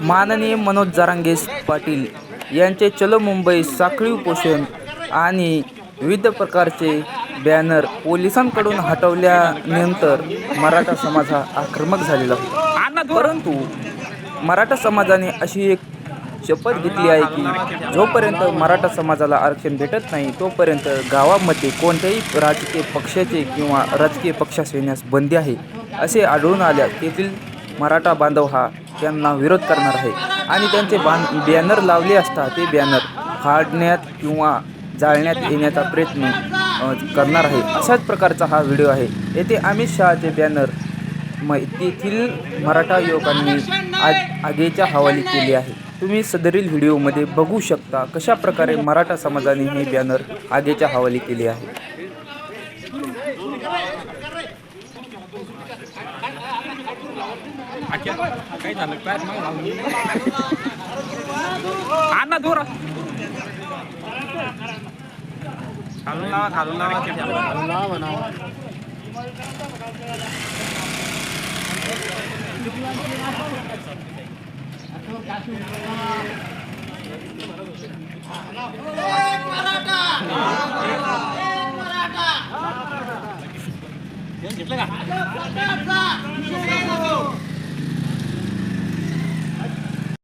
माननीय मनोज जारांगे पाटील यांचे चलो मुंबई साखळी उपोषण आणि विविध प्रकारचे बॅनर पोलिसांकडून हटवल्यानंतर मराठा समाज हा आक्रमक झालेला होता. परंतु मराठा समाजाने अशी एक शपथ घेतली आहे की जोपर्यंत मराठा समाजाला आरक्षण भेटत नाही तोपर्यंत गावामध्ये कोणत्याही राजकीय पक्षाचे किंवा राजकीय पक्षास येण्यास बंदी आहे असे आढळून आल्या तेथील मराठा बांधव हा त्यांना विरोध करणार आहे. आणि त्यांचे बां बॅनर लावले असता ते बॅनर फाडण्यात किंवा जाळण्यात येण्याचा प्रयत्न करणार आहे. अशाच प्रकारचा हा व्हिडिओ आहे. येथे अमित शहाचे बॅनर म तेथील मराठा युवकांनी आज आगेच्या हवाली केली आहे. तुम्ही सदरील व्हिडिओमध्ये बघू शकता कशा प्रकारे मराठा समाजाने हे बॅनर आगेच्या हवाली केले आहे. काही झालं काय आणा दूर खालून लावा खालून लावा. खालून लावा म्हणा. घेतलं का